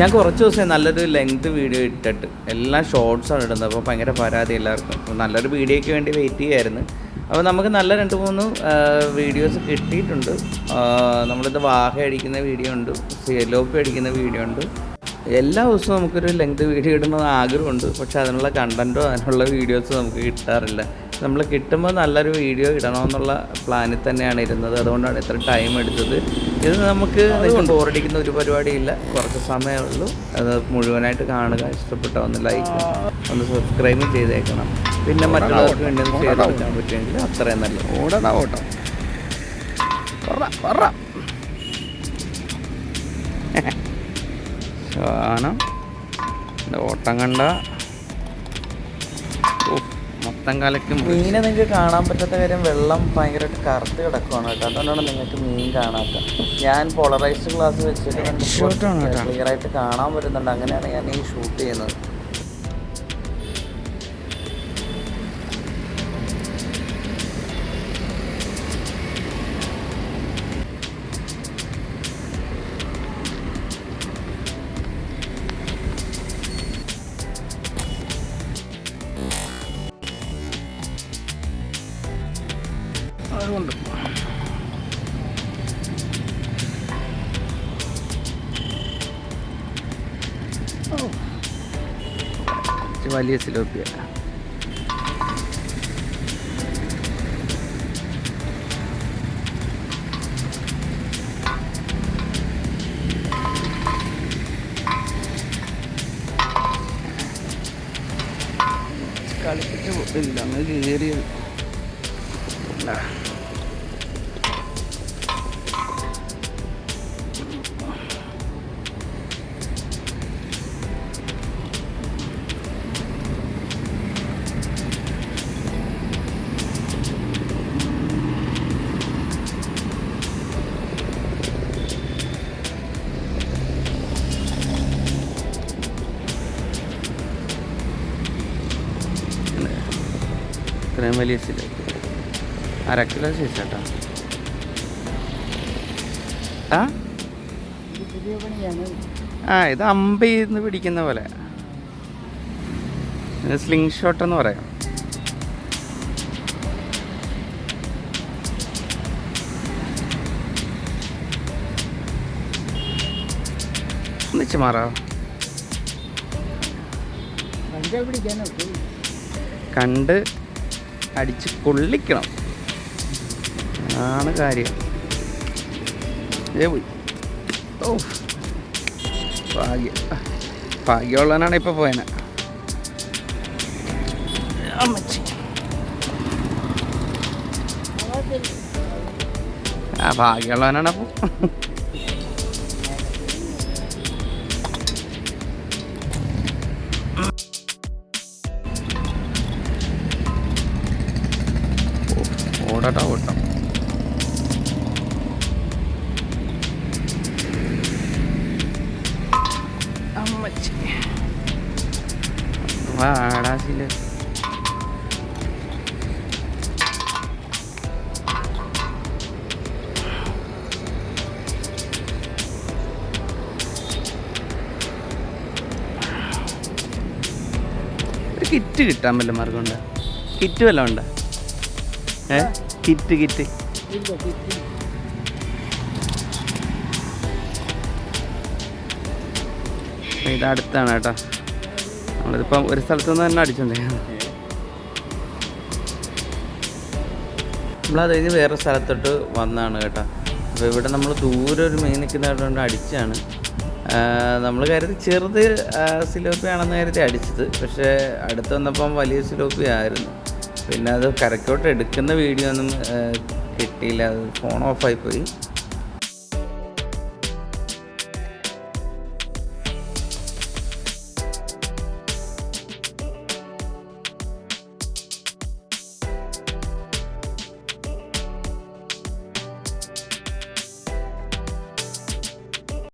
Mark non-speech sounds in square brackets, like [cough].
ഞാൻ കുറച്ച് ദിവസം നല്ലൊരു ലെങ്ത് വീഡിയോ ഇട്ടിട്ട് എല്ലാം ഷോർട്സാണ് ഇടുന്നത്. അപ്പോൾ ഭയങ്കര പരാതി എല്ലാവർക്കും. അപ്പോൾ നല്ലൊരു വീഡിയോയ്ക്ക് വേണ്ടി വെയിറ്റ് ചെയ്യായിരുന്നു. അപ്പോൾ നമുക്ക് നല്ല രണ്ട് മൂന്ന് വീഡിയോസ് കിട്ടിയിട്ടുണ്ട്. നമ്മളിത് വാഹ അടിക്കുന്ന വീഡിയോ ഉണ്ട് സിയലോപ്പി അടിക്കുന്ന വീഡിയോ ഉണ്ട്. എല്ലാ ദിവസവും നമുക്കൊരു ലെങ്ത് വീഡിയോ ഇടണമെന്ന് ആഗ്രഹമുണ്ട്. പക്ഷേ അതിനുള്ള കണ്ടന്റോ അതിനുള്ള വീഡിയോസോ നമുക്ക് കിട്ടാറില്ല. നമ്മൾ കിട്ടുമ്പോൾ നല്ലൊരു വീഡിയോ ഇടണമെന്നുള്ള പ്ലാനിൽ തന്നെയാണ് ഇരുന്നത്. അതുകൊണ്ടാണ് ഇത്ര ടൈം എടുത്തത്. ഇത് നമുക്ക് ബോറടിക്കുന്ന ഒരു പരിപാടിയില്ല. കുറച്ച് സമയമേ ഉള്ളൂ അത് മുഴുവനായിട്ട് കാണുക. ഇഷ്ടപ്പെട്ട ഒന്ന് ലൈക്ക് ഒന്ന് സബ്സ്ക്രൈബ് ചെയ്തേക്കണം. പിന്നെ മറ്റുള്ളവർക്ക് വേണ്ടി ഒന്ന് ഷെയർ കൊടുക്കാൻ പറ്റുമെങ്കിൽ അത്രയും നല്ല ഓട്ടം [laughs] ഇത് ഓട്ടം കണ്ട മൊത്തം കലക്കും മീനെ നിങ്ങൾക്ക് കാണാൻ പറ്റാത്ത കാര്യം വെള്ളം ഭയങ്കരമായിട്ട് കറുത്ത് കിടക്കുവാണ് കേട്ടോ. അതുകൊണ്ടാണ് നിങ്ങൾക്ക് മീൻ കാണാത്ത. ഞാൻ പോളറൈസ്ഡ് ഗ്ലാസ് വെച്ചിട്ട് ക്ലിയർ ആയിട്ട് കാണാൻ പറ്റുന്നുണ്ട്. അങ്ങനെയാണ് ഞാൻ ഈ ഷൂട്ട് ചെയ്യുന്നത് അതുകൊണ്ട് വലിയ സിലോപ്പിയ. കളിപ്പിച്ച് പൊട്ടില്ല അങ്ങനെ കയറിയത് ഇത്രയും വലിയ സിലോപ്പി അര കിലോ സൈസ് കേട്ടോ ആ? ഇത് അമ്പയിന്ന് പിടിക്കുന്ന പോലെ. ഇത് സ്ലിംഗ് ഷോട്ട് എന്ന് പറയാം. ഒന്നിച്ച് മാറാം വഞ്ച കണ്ട് അടിച്ച് കൊള്ളിക്കണം. ആണ് കാര്യം. ഏ ഓ ഭാഗ്യം. ഭാഗ്യമുള്ളവനാണ് ഇപ്പോൾ പോയന. ആ ഭാഗ്യമുള്ളവനാണ് അപ്പോൾ ഓടട്ടാ ഓട്ടം ഒരു കിറ്റ് കിട്ടാൻ വല്ല മാർഗമുണ്ട്? കിറ്റ് വല്ല ഉണ്ടോ? ഏ? Kit kit. ഇത് അടുത്താണ് കേട്ടോ. നമ്മളിതിപ്പം ഒരു സ്ഥലത്തു നിന്ന് തന്നെ അടിച്ചിട്ടുണ്ടായിരുന്നു നമ്മളത് കഴിഞ്ഞ് വേറെ സ്ഥലത്തോട്ട് വന്നതാണ് കേട്ടോ. അപ്പോൾ ഇവിടെ നമ്മൾ ദൂരെ ഒരു മീൻ നിൽക്കുന്നതുകൊണ്ട് അടിച്ചാണ്. നമ്മൾ കരുതി ചെറുത് സിലോപ്പി ആണെന്ന് കരുതി അടിച്ചത്. പക്ഷേ അടുത്ത് വന്നപ്പം വലിയ സിലോപ്പി ആയിരുന്നു പിന്നെ അത് കരക്കോട്ട് എടുക്കുന്ന വീഡിയോ ഒന്നും കിട്ടിയില്ല. അത് ഫോൺ ഓഫായി പോയി.